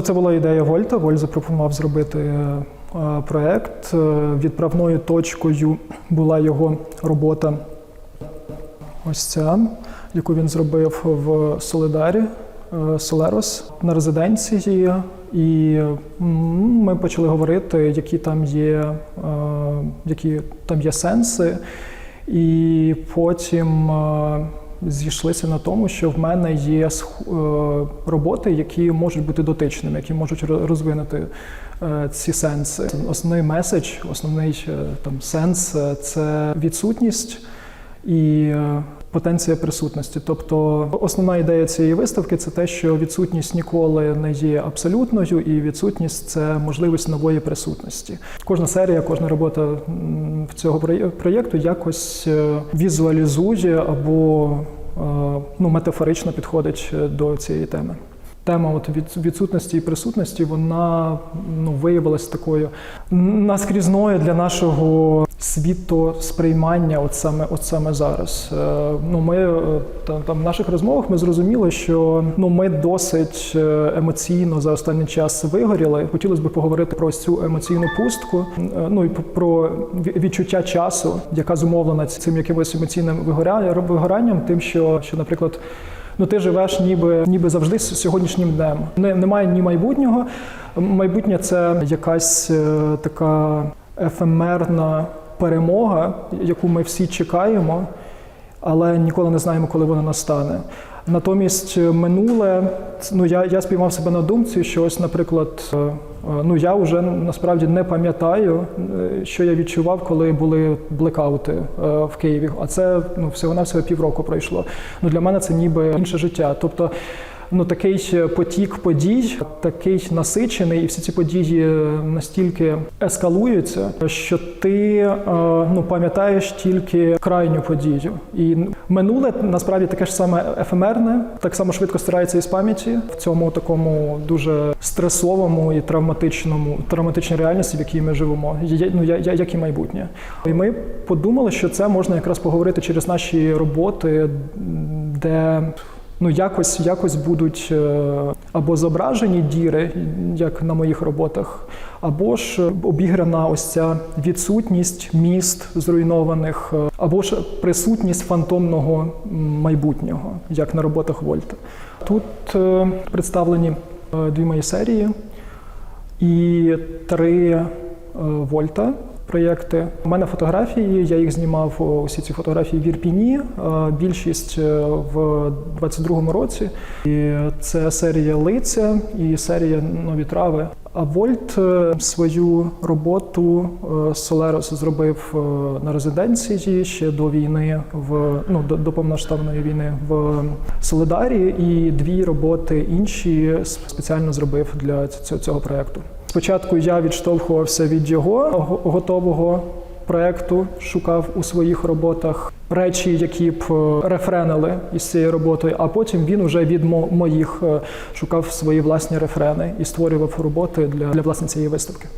Це була ідея Вольта. Вольт запропонував зробити е, проект. Е, Відправною точкою була його робота. Ось ця, яку він зробив в Солидарі е, Солерос на резиденції. І ми почали говорити, які там є, е, які там є сенси. І потім е, зійшлися на тому, що в мене є е, роботи, які можуть бути дотичними, які можуть ро- розвинути е, ці сенси. Основний меседж, основний е, там сенс це відсутність і потенція присутності. Тобто основна ідея цієї виставки це те, що відсутність ніколи не є абсолютною, і відсутність це можливість нової присутності. Кожна серія, кожна робота цього проє- проєкту якось е, візуалізує або е, ну, метафорично підходить е, до цієї теми. Тема от відсутності і присутності вона ну, виявилась такою наскрізною для нашого світосприймання, от саме, от саме зараз. Е, ну, ми е, там, там в наших розмовах ми зрозуміли, що ну, ми досить е, емоційно за останній час вигоріли. Хотілося б поговорити про цю емоційну пустку, ну і про відчуття часу, яка зумовлена цим якимось емоційним вигоранням, тим, що, що наприклад. Ну, ти живеш ніби, ніби завжди з сьогоднішнім днем. Не, немає ні майбутнього. Майбутнє це якась е, така ефемерна перемога, яку ми всі чекаємо, але ніколи не знаємо, коли вона настане. Натомість е, минуле, ну я, я спіймав себе на думці, що ось, наприклад, е, е, ну я вже насправді не пам'ятаю, що я відчував, коли були блекаути в Києві. А це ну всього навсього півроку пройшло. Ну для мене це ніби інше життя. Тобто. Ну, такий потік подій, такий насичений, і всі ці події настільки ескалуються, що ти е, ну пам'ятаєш тільки крайню подію. І минуле насправді таке ж саме ефемерне, так само швидко стирається із пам'яті в цьому такому дуже стресовому і травматичному травматичній реальності, в якій ми живемо. Ну я, я як і майбутнє. І ми подумали, що це можна якраз поговорити через наші роботи, де ну якось, якось будуть е, або зображені діри, як на моїх роботах, або ж обіграна ось ця відсутність міст зруйнованих, е, або ж присутність фантомного майбутнього, як на роботах Вольта. Тут е, представлені е, дві мої серії і три е, Вольта. Проєкти. У мене фотографії, я їх знімав усі ці фотографії в Ірпіні. е, Більшість е, в 22-му році. І це серія лиця і серія нові трави. А Вольт е, свою роботу Солерос зробив на резиденції ще до війни в ну до, до повноштабної війни в Солидарі, і дві роботи інші спеціально зробив для цього проекту. Спочатку я відштовхувався від його готового проекту, шукав у своїх роботах речі, які б е, рефренили із цією роботою, а потім він уже від мо- моїх е, шукав свої власні рефрени і створював роботи для, для власне цієї виставки.